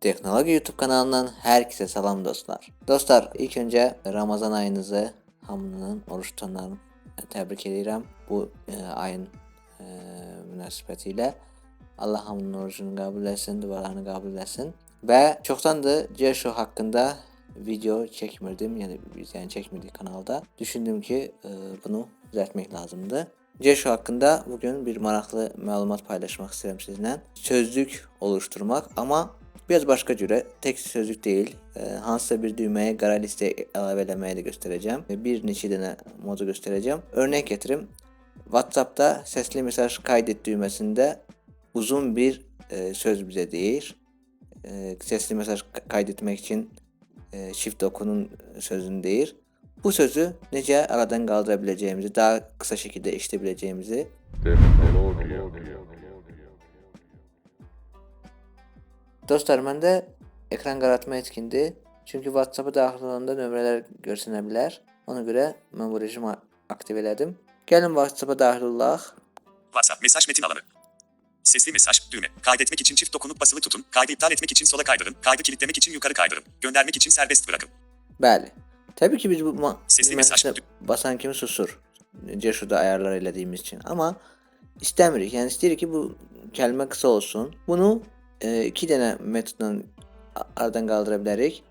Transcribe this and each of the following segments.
Teknoloji YouTube kanalından herkese selam dostlar. Dostlar ilk önce Ramazan ayınızı hamının oruç tutanların tebrik edirəm bu e, ayın e, münasibətilə. Allah hamının orucunu qəbul etsin, dualarını qəbul etsin. Və çoxdandır Ceşo haqqında video çəkmirdim, yəni yəni çəkmirdik kanalda. Düşündüm ki, e, bunu düzəltmək lazımdır. Ceşo haqqında bugün bir maraqlı məlumat paylaşmaq istəyirəm sizinlə. Sözlük oluşturmaq, amma biraz başqa cürə, tek sözlük deyil, e, hansısa bir düyməyə qara listə əlavə eləməyi də göstərəcəm. E, Bir dənə modu göstərəcəm. Örnək gətirim. WhatsApp-da səsli mesaj kaydet düyməsində uzun bir e, söz bizə deyir. E, sesli mesaj ka- kaydetmek için e, shift dokunun sözünü deyir. Bu sözü necə aradan qaldıra biləcəyimizi, daha qısa şəkildə eşidə Dostlar, məndə ekran qaraltma etkindir. Çünki WhatsApp-a daxil olanda nömrələr görsənə bilər. Ona görə mən bu rejimi aktiv elədim. Gəlin WhatsApp-a daxil olaq. WhatsApp mesaj metin alanı. Sesli mesaj düğme. Kaydetmek için çift dokunup basılı tutun. Kaydı iptal etmek için sola kaydırın. Kaydı kilitlemek için yukarı kaydırın. Göndermek için serbest bırakın. Bəli. Təbii ki biz bu ma- Sesli mesaj basan kimi susur. Ceşuda ayarlar elədiyimiz üçün. Amma istəmirik. Yəni istəyirik ki bu kəlmə qısa olsun. Bunu e, iki dənə metodla aradan qaldıra bilərik.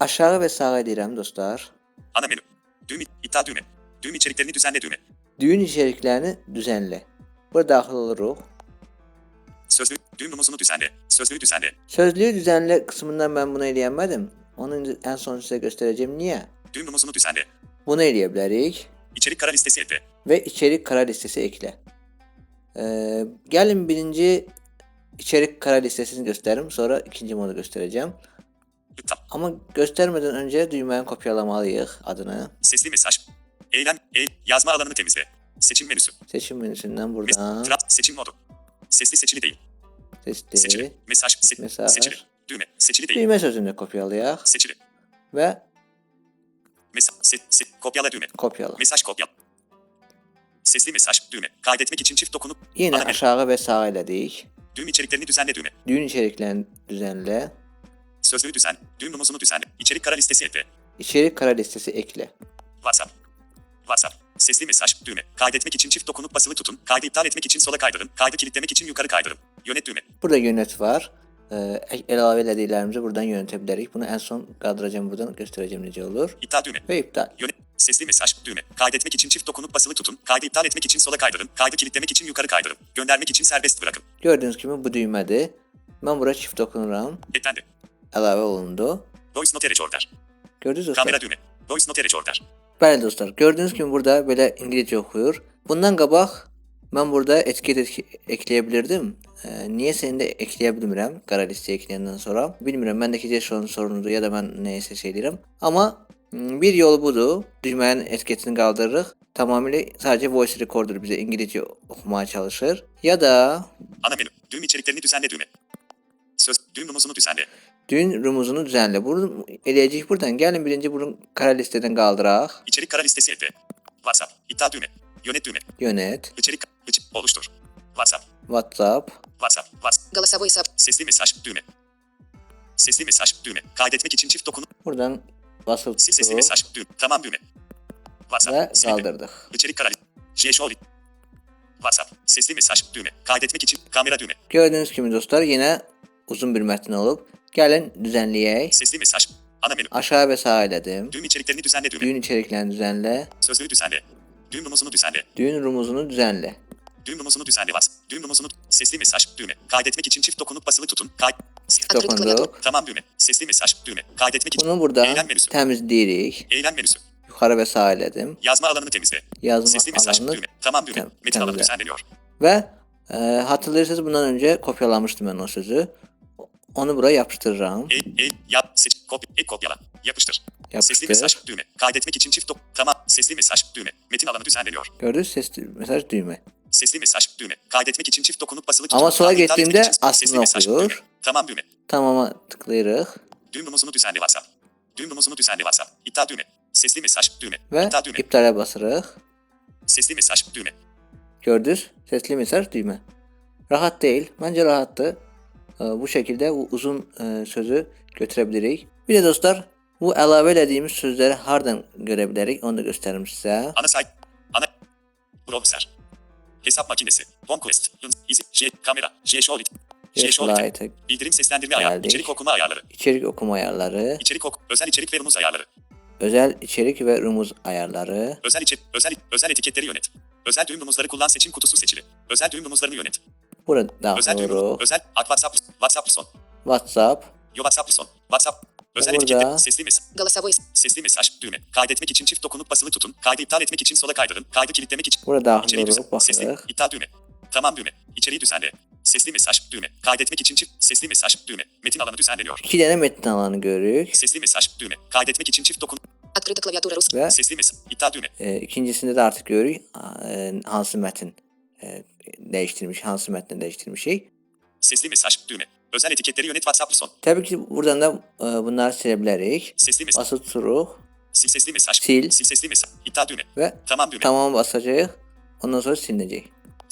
Aşağı və sağa edirəm dostlar. Ana menü. Düğüm iptal düğme. Düğüm içeriklerini düzenle düğme. Düyün içəriklərini düzənlə. Bura daxil oluruq. Sözlü düğüm rumuzunu düzenle. Sözlüğü düzenle. Sözlüyü düzənlə qismindən mən bunu eləyənmədim. Onu ən son sizə göstərəcəm niyə. Düğüm rumuzunu düzenle. Bunu eləyə bilərik. İçerik kara listesi ekle. ve içerik kara listesi ekle. Ee, gelin birinci içerik kara listesini gösteririm. Sonra ikinci modu göstereceğim. İptal. Ama göstermeden önce düğmeyi kopyalamalıyız adını. Sesli mesaj. Eylem. E, yazma alanını temizle. Seçim menüsü. Seçim menüsünden Mes buradan Trap. Seçim modu. Sesli seçili değil. seçti. Seçili. Mesaj. Se Mesaj. Seçili. Düğme. Seçili değil. Düğme sözünü kopyalayaq Seçili. ve Mesaj. Se se kopyala düğme. kopyala. Mesaj kopyala. Sesli mesaj. Düğme. Kaydetmek için çift dokunup. Yine Ana aşağı ve sağa elədik. Düğüm içeriklerini düzenle düğme. Düğün içeriklerini düzenle. Sözlüğü düzen. Düğüm rumuzunu düzenle. İçerik kara listesi ekle. İçerik kara listesi ekle. WhatsApp. WhatsApp. Sesli mesaj. Düğme. Kaydetmek için çift dokunup basılı tutun. Kaydı iptal etmek için sola kaydırın. Kaydı kilitlemek için yukarı kaydırın. Yönet düğme. Burada yönet var. Ee, əlavə elədiklərimizi buradan yönətə bilərik. Bunu en son qaldıracağım buradan göstereceğim necə olur. İptal düğme. Ve iptal. Yönet. Sesli mesaj. Düğme. Kaydetmek için çift dokunup basılı tutun. Kaydı iptal etmek için sola kaydırın. Kaydı kilitlemek için yukarı kaydırın. Göndermek için serbest bırakın. Gördüğünüz kimi bu düymədir. Mən bura çift dokunuram. Eklendi. Əlavə olundu. Voice note recorder. Gördünüz dostlar. Kamera düğme. Voice note recorder. Bəli dostlar, gördüyünüz kimi burada belə İngilizcə oxuyur. Bundan qabaq mən burada etiket ekləyə bilirdim. Ee, niyəsə indi ekləyə bilmirəm qara listəyə ekləyəndən sonra. Bilmirəm, məndəki Ceşonun sorunudur ya da mən nəyəsə şey edirəm. Amma mm, Hmm, bir yol budur. Düymənin etiketini kaldırırıq. Tamamıyla sadece voice recorder bize İngilizce okumaya çalışır. Ya da... Ana menü. Düğüm içeriklerini düzenle düğme. Söz. Düğüm rumuzunu düzenle. Düğün rumuzunu düzenle. Bunu eləyəcəyik buradan. Gəlin birinci bunu kara listeden kaldıraq. İçerik kara listesi ekle. WhatsApp. İddia düğme. Yönet düğme. Yönet. İçerik. İç, oluştur. WhatsApp. WhatsApp. WhatsApp. WhatsApp. Galasa WhatsApp. Sesli mesaj düğme. Sesli mesaj düğme. Kaydetmek için çift dokun. Buradan basılı Sil sesli mesaj. Düğme. Tamam düğme. WhatsApp. ve kaldırdık. İçerik kara Jeşol. WhatsApp. Sesli mesaj. Düğme. Kaydetmek için kamera düğme. Gördüğünüz kimi dostlar yine uzun bir metin olub. Gəlin düzənləyək. Sesli mesaj. Ana menü. Aşağı və sağa elədim. Düğüm içeriklerini düzenle düğme. Düyün içeriklərini düzənlə. Sözlüğü düzenle. Düğüm rumuzunu düzenle. Düyün rumuzunu düzənlə. Düğüm rumuzunu düzenle. WhatsApp. Düğüm rumuzunu. Sesli mesaj. Düğme. Kaydetmek için çift dokunup basılı tutun. Kay... Kapandı. Tamam düğme. Sesli mesaj düğme. Kaydetmek için. Bunu burada Eylem temizleyerek. Eylem menüsü. Yukarı ve sağa eledim. Yazma alanını temizle. Yazma Sesli mesaj alanını düğme. Tamam düğme. Tem Metin alanı düzenleniyor. Ve e, hatırlayırsanız bundan önce kopyalamıştım ben o sözü. Onu buraya yapıştıracağım. E, e, yap, seç, kopya, e, kopyala. Yapıştır. Yapıştır. Sesli mesaj düğme. Kaydetmek için çift top. Tamam. Sesli mesaj düğme. Metin alanı düzenleniyor. Gördünüz sesli mesaj düğme. Sesli mesaj düğme. Kaydetmek için çift dokunup basılı. Ama sola gittiğimde aslında okuyor. Düğme. Tamam düğme. Tamama tıklayırıq Düğüm rumuzunu düzenle WhatsApp. Düğüm rumuzunu düzenle WhatsApp. İptal düğme. Sesli mesaj. Düğme. və İptal düğme. iptala basırıq. Sesli mesaj. Düğme. Gördünüz? Sesli mesaj düymə. Rahat deyil. Məncə rahatdır. e, bu şekilde bu uzun e, sözü götürebilirik. Bir de dostlar bu əlavə elədiyimiz sözləri hardan görə bilərik onu da göstərim sizə. Ana sayfa. Ana. Browser. Hesap makinesi. Yıldız. İzi. J. Kamera. J. Showit. Şey, Slide Bildirim seslendirme ayarları. İçerik okuma ayarları. İçerik okuma ayarları. İçerik ok özel içerik ve rumuz ayarları. Özel içerik ve rumuz ayarları. Özel içi özel özel etiketleri yönet. Özel düğüm rumuzları kullan seçim kutusu seçili. Özel düğüm rumuzlarını yönet. Burada özel doğru. Düğüm, özel at WhatsApp WhatsApp son. WhatsApp. Yo WhatsApp son. WhatsApp. Özel etikette sesli mesaj. Galasavoy. Sesli mesaj düğme. Kaydetmek için çift dokunup basılı tutun. Kaydı iptal etmek için sola kaydırın. Kaydı kilitlemek için. Burada İçeriği düzen. Sesli. İptal düğme. Tamam düğme. İçeriği düzenle. Sesli mesaj. Düğme. Kaydetmek için çift. Sesli mesaj. Düğme. Metin alanı düzenleniyor. İki dənə metin alanı görürük Sesli mesaj. Düğme. Kaydetmek için çift dokun. Открыта клавиатура русский. və Sesli mesaj. İptal düğme. e, ikincisində də artıq görürük e, hansı mətn e, dəyişdirmiş, hansı mətni dəyişdirmişik. Sesli mesaj. Düğme. Özel etiketleri yönet WhatsApp son. Təbii ki, buradan da e, bunları silə bilərik. Sesli mesaj. Basılı tuturuq Sil sesli mesaj. Sil. Sil sesli mesaj. İptal düğme. və Tamam düğme. tamam basacağıq. Ondan sonra silinəcək.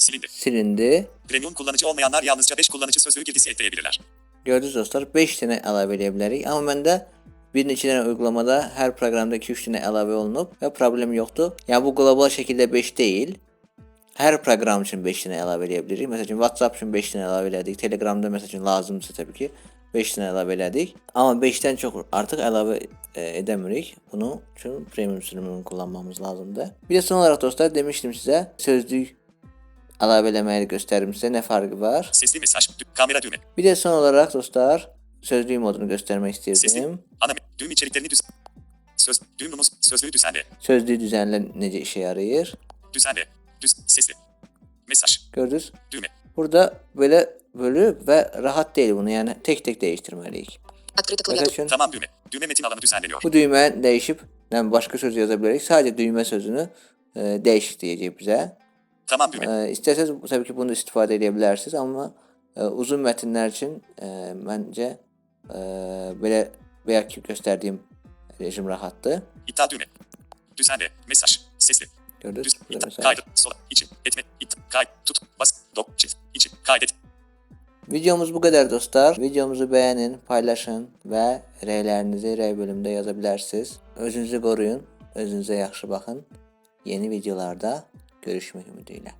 Silindi. Silindi. Premium kullanıcı olmayanlar yalnızca 5 kullanıcı sözlüğü girdisi ekleyebilirler. Gördünüz dostlar 5 dənə əlavə edə bilərik. Amma məndə bir neçə dənə uyğulamada hər proqramda 2-3 dənə əlavə olunub və problem yoxdur. Yəni bu qlobal şəkildə 5 deyil. Hər proqram üçün 5 dənə əlavə. Məsələn WhatsApp üçün 5 dənə əlavə elədik. Telegramda məsələn lazımdırsa təbii ki 5 dənə əlavə elədik. Amma 5-dən çox artıq əlavə e, edəmirik. Bunun üçün premium sürümünü kullanmamız lazımdır. Bir də son olaraq dostlar demişdim sizə sözlük Alabelemeye gösteririm size ne farkı var. Sesli mesaj, kamera düğme. Bir de son olarak dostlar sözlüğü modunu göstermek istedim. Sesli, ana, düğüm içeriklerini düz... Söz, düğümümüz, sözlüğü düzenle. Sözlüğü düzenle nece işe yarayır? Düzenle, düz, sesli, mesaj. Gördünüz. Düğme. Burada böyle bölüp ve rahat değil bunu yani tek tek değiştirmeliyiz. Arkadaşın, tamam düğme. Düğme metin alanı düzenleniyor. Bu düğme değişip yani başka söz yazabiliriz. Sadece düğme sözünü e, değişik bize. Tamam düğme. E, isterseniz tabii ki bunu istifade edebilirsiniz ama e, uzun metinler için e, bence e, böyle veya ki gösterdiğim rejim rahattı. İptal düğme. Düzenle. Mesaj. Sesli. Gördünüz. Düz. İptal. mesela. Kaydı. Sola. İçin. Etme. İptal. Kayıt. Tut. Bas. Dok. Çift. İçin. Kaydet. Videomuz bu kadar dostlar. Videomuzu beğenin, paylaşın və rəylərinizi rəy bölümündə yaza bilərsiniz. Özünüzü qoruyun, özünüzə yaxşı baxın. Yeni videolarda görüşmək ümidi ilə.